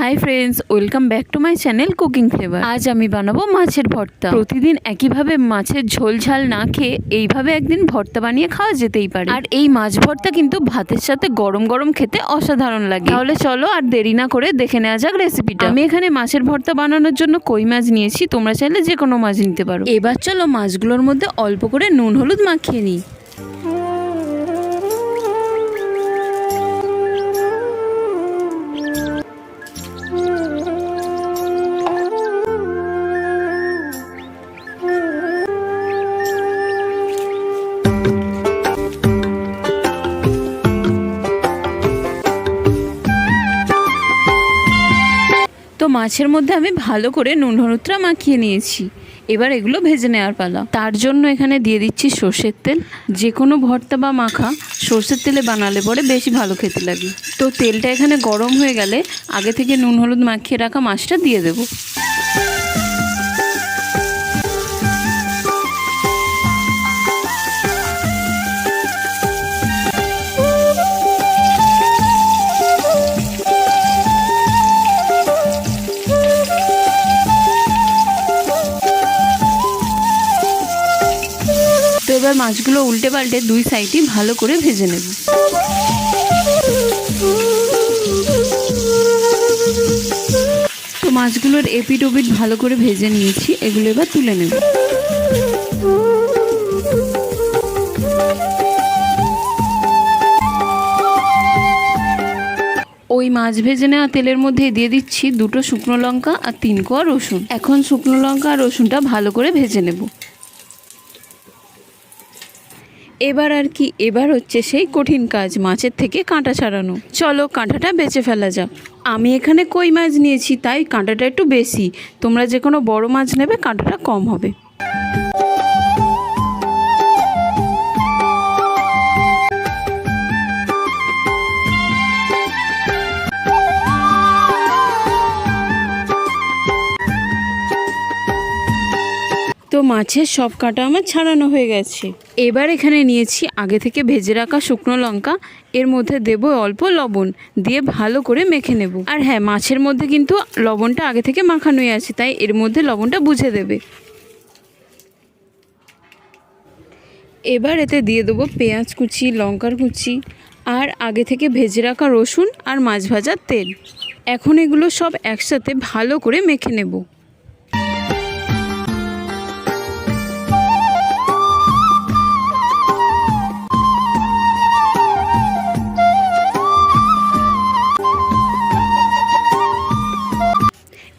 Hi friends welcome back to my channel cooking flavour আজ আমি বানাবো মাছের ভর্তা। প্রতিদিন একইভাবে মাছের ঝোল ঝাল না খেয়ে এইভাবে একদিন ভর্তা বানিয়ে খাওয়া যেতেই পারে। আর এই মাছ ভর্তা কিন্তু ভাতের সাথে গরম গরম খেতে অসাধারণ লাগে। তাহলে চলো আর দেরি না করে দেখে নেওয়া যাক রেসিপিটা আমি এখানে মাছের ভর্তা বানানোর জন্য কই মাছ নিয়েছি তোমরা চাইলে যে কোনো মাছ নিতে পারো। এবার চলো মাছগুলোর মধ্যে অল্প করে নুন হলুদ মাখিয়ে নিই। তো মাছের মধ্যে আমি ভালো করে নুন হলুদটা মাখিয়ে নিয়েছি। এবার এগুলো ভেজে নেওয়ার পালা। তার জন্য এখানে দিয়ে দিচ্ছি সর্ষের তেল। যে কোনো ভর্তা বা মাখা সর্ষের তেলে বানালে পরে বেশি ভালো খেতে লাগে। তো তেলটা এখানে গরম হয়ে গেলে আগে থেকে নুন, হলুদ মাখিয়ে রাখা মাছটা দিয়ে দেবো। এবার মাছগুলো উল্টে পাল্টে দুই সাইডই ভালো করে ভেজে নেব। তো মাছগুলোর এপিট ওপিট ভালো করে ভেজে নিয়েছি, এগুলো এবার তুলে নেব। ওই মাছ ভেজে নেওয়া তেলের মধ্যে দিয়ে দিচ্ছি দুটো শুকনো লঙ্কা আর তিন কোয়া রসুন। এখন শুকনো লঙ্কা আর রসুনটা ভালো করে ভেজে নেব। এবার আর কি, এবার হচ্ছে সেই কঠিন কাজ, মাছের থেকে কাঁটা ছাড়ানো। চলো কাঁটাটা বেছে ফেলা যাক। আমি এখানে কই মাছ নিয়েছি, তাই কাঁটাটা একটু বেশি। তোমরা যে কোনো বড় মাছ নেবে, কাঁটাটা কম হবে। তো মাছের সব কাঁটা আমার ছাড়ানো হয়ে গেছে। এবার এখানে নিয়েছি আগে থেকে ভেজে রাখা শুকনো লঙ্কা, এর মধ্যে দেব অল্প লবণ দিয়ে ভালো করে মেখে নেব। আর হ্যাঁ মাছের মধ্যে কিন্তু লবণটা আগে থেকে মাখানোই আছে, তাই এর মধ্যে লবণটা বুঝে দেবে। এবার এতে দিয়ে দেবো পেঁয়াজ কুচি, লঙ্কার কুচি, আর আগে থেকে ভেজে রাখা রসুন আর মাছ ভাজার তেল। এখন এগুলো সব একসাথে ভালো করে মেখে নেব।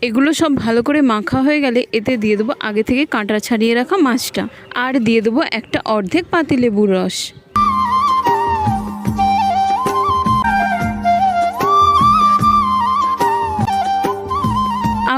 এগুলো সব ভালো করে মাখা হয়ে গেলে এতে দিয়ে দেবো আগে থেকে কাঁটা ছাড়িয়ে রাখা মাছটা। আর দিয়ে দেবো একটা অর্ধেক পাতিলেবুর রস।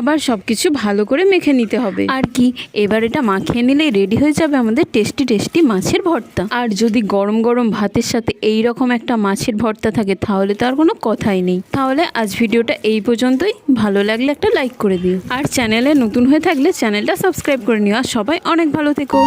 আবার সব কিছু ভালো করে মেখে নিতে হবে। আর কি এবার এটা মাখিয়ে নিলেই রেডি হয়ে যাবে আমাদের টেস্টি টেস্টি মাছের ভর্তা। আর যদি গরম গরম ভাতের সাথে এই রকম একটা মাছের ভর্তা থাকে তাহলে তো আর কোনো কথাই নেই। তাহলে আজ ভিডিওটা এই পর্যন্তই। ভালো লাগলে একটা লাইক করে দিও। আর চ্যানেলে নতুন হয়ে থাকলে চ্যানেলটা সাবস্ক্রাইব করে নিও। আর সবাই অনেক ভালো থেকো।